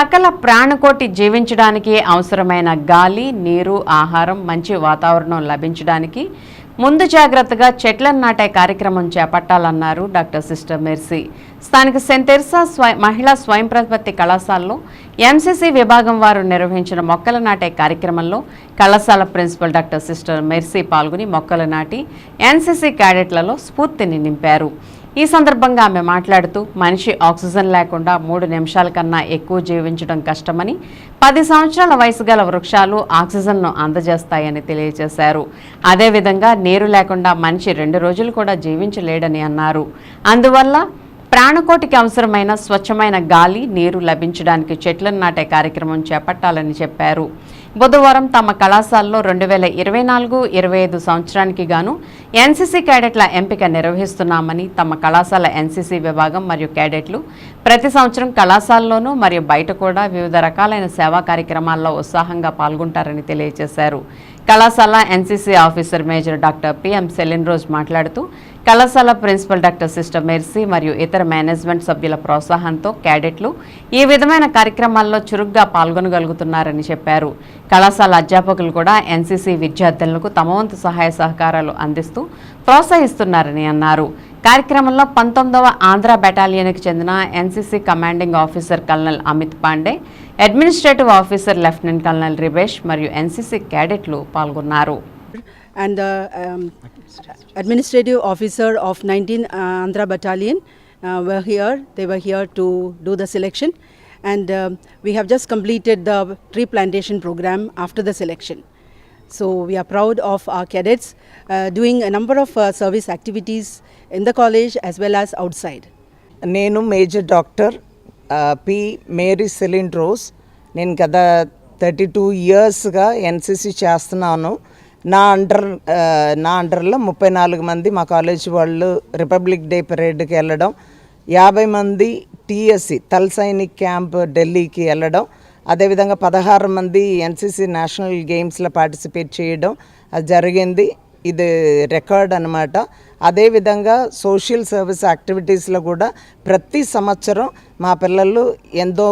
సకల ప్రాణకోటి జీవించడానికి అవసరమైన గాలి నీరు ఆహారం మంచి వాతావరణం లభించడానికి ముందు జాగ్రత్తగా చెట్లను నాటే కార్యక్రమం చేపట్టాలన్నారు డాక్టర్ సిస్టర్ మెర్సీ. స్థానిక సెంట్ తెర్సా మహిళా స్వయం ప్రతిపత్తి కళాశాలలో ఎంసీసీ విభాగం వారు నిర్వహించిన మొక్కలు నాటే కార్యక్రమంలో కళాశాల ప్రిన్సిపల్ డాక్టర్ సిస్టర్ మెర్సీ పాల్గొని మొక్కలు నాటి ఎన్సీసీ క్యాడెట్లలో స్ఫూర్తిని నింపారు. ఈ సందర్భంగా ఆమె మాట్లాడుతూ మనిషి ఆక్సిజన్ లేకుండా మూడు నిమిషాల కన్నా ఎక్కువ జీవించడం కష్టమని పది సంవత్సరాల వయసు గల వృక్షాలు ఆక్సిజన్ను అందజేస్తాయని తెలియజేశారు. అదేవిధంగా నీరు లేకుండా మనిషి రెండు రోజులు కూడా జీవించలేడని అన్నారు. అందువల్ల ప్రాణకోటికి అవసరమైన స్వచ్ఛమైన గాలి నీరు లభించడానికి చెట్లను నాటే కార్యక్రమం చేపట్టాలని చెప్పారు. బుధవారం తమ కళాశాలలో రెండు వేల ఇరవై నాలుగు ఇరవై ఐదు సంవత్సరానికి గాను ఎన్సీసీ క్యాడెట్ల ఎంపిక నిర్వహిస్తున్నామని తమ కళాశాల ఎన్సీసీ విభాగం మరియు క్యాడెట్లు ప్రతి సంవత్సరం కళాశాలలోనూ మరియు బయట కూడా వివిధ రకాలైన సేవా కార్యక్రమాల్లో ఉత్సాహంగా పాల్గొంటారని తెలియజేశారు. కళాశాల NCC officer major doctor PM Celine Rose మాట్లాడుతూ కళాశాల ప్రిన్సిపల్ డాక్టర్ సిస్టర్ మెర్సీ మరియు ఇతర మేనేజ్మెంట్ సభ్యుల ప్రోత్సాహంతో క్యాడెట్లు ఈ విధమైన కార్యక్రమాల్లో చురుగ్గా పాల్గొనగలుగుతున్నారని చెప్పారు. కళాశాల అధ్యాపకులు కూడా ఎన్సీసీ విద్యార్థులకు తమ వంతు సహాయ సహకారాలు అందిస్తూ ప్రోత్సహిస్తున్నారని అన్నారు కార్యక్రమంలో పంతొమ్మిదవ ఆంధ్ర బెటాలియన్కి చెందిన NCC commanding officer colonel Amit Pandey administrative officer lieutenant colonel Ribesh మరియు ఎన్సీసీ క్యాడెట్లు పాల్గొన్నారు and the um, administrative officer of 19 uh, Andhra Battalion uh, were here. They were here to do the selection, and uh, we have just completed the tree plantation program after the selection. So we are proud of our cadets uh, doing a number of uh, service activities in the college as well as outside. నేను major doctor P Mary Celine Rose నేను గత thirty two ఇయర్స్గా NCC చేస్తున్నాను నా under నా అండర్లో ముప్పై నాలుగు మంది మా కాలేజ్ వాళ్ళు రిపబ్లిక్ డే పరేడ్కి వెళ్ళడం యాభై మంది టీఎస్సి తల్ సైనిక్ క్యాంప్ ఢిల్లీకి వెళ్ళడం అదేవిధంగా పదహారు మంది ఎన్సీసీ నేషనల్ గేమ్స్లో పార్టిసిపేట్ చేయడం అది జరిగింది. ఇది రికార్డ్ అనమాట అదేవిధంగా సోషల్ సర్వీస్ యాక్టివిటీస్లో కూడా ప్రతి సంవత్సరం మా పిల్లలు ఎంతో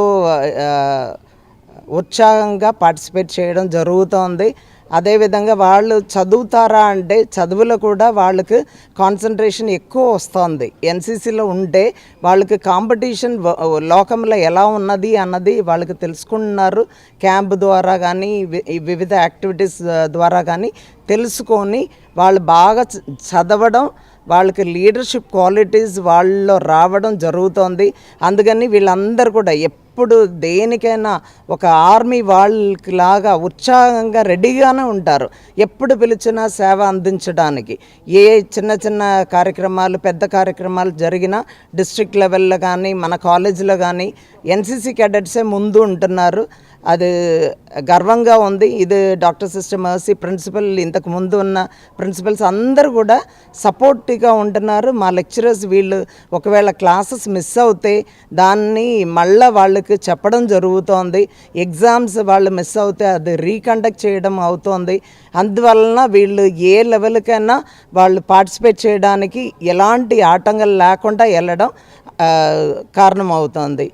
ఉత్సాహంగా పార్టిసిపేట్ చేయడం జరుగుతోంది. అదేవిధంగా వాళ్ళు చదువుతారా అంటే చదువులో కూడా వాళ్ళకి కాన్సన్ట్రేషన్ ఎక్కువ వస్తుంది. ఎన్సీసీలో ఉంటే వాళ్ళకి కాంపిటీషన్ లోకంలో ఎలా ఉన్నది అన్నది వాళ్ళకి తెలుసుకుంటున్నారు. క్యాంప్ ద్వారా కానీ వివిధ యాక్టివిటీస్ ద్వారా కానీ తెలుసుకొని వాళ్ళు బాగా చ- చదవడం వాళ్ళకి లీడర్షిప్ క్వాలిటీస్ వాళ్ళలో రావడం జరుగుతోంది. అందుకని వీళ్ళందరూ కూడా ఎప్పుడు దేనికైనా ఒక ఆర్మీ వాళ్ళకి లాగా ఉత్సాహంగా రెడీగానే ఉంటారు. ఎప్పుడు పిలిచినా సేవ అందించడానికి. ఏ చిన్న చిన్న కార్యక్రమాలు పెద్ద కార్యక్రమాలు జరిగినా డిస్ట్రిక్ట్ లెవెల్లో కానీ మన కాలేజీలో కానీ ఎన్సీసీ క్యాడెట్సే ముందు ఉంటున్నారు. అది గర్వంగా ఉంది. ఇది డాక్టర్ సిస్టర్ మర్సీ ప్రిన్సిపల్ ఇంతకు ముందు ఉన్న ప్రిన్సిపల్స్ అందరూ కూడా సపోర్టివ్గా ఉంటున్నారు. మా లెక్చరర్స్ వీళ్ళు ఒకవేళ క్లాసెస్ మిస్ అవుతే దాన్ని మళ్ళీ వాళ్ళకి చెప్పడం జరుగుతోంది. ఎగ్జామ్స్ వాళ్ళు మిస్ అవుతే అది రీకండక్ట్ చేయడం అవుతోంది. అందువలన వీళ్ళు ఏ లెవెల్కైనా వాళ్ళు పార్టిసిపేట్ చేయడానికి ఎలాంటి ఆటంకాలు లేకుండా వెళ్ళడం కారణమవుతోంది. కారణం అవుతోంది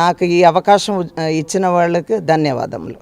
నాకు ఈ అవకాశం ఇచ్చిన వాళ్ళకి ధన్యవాదములు.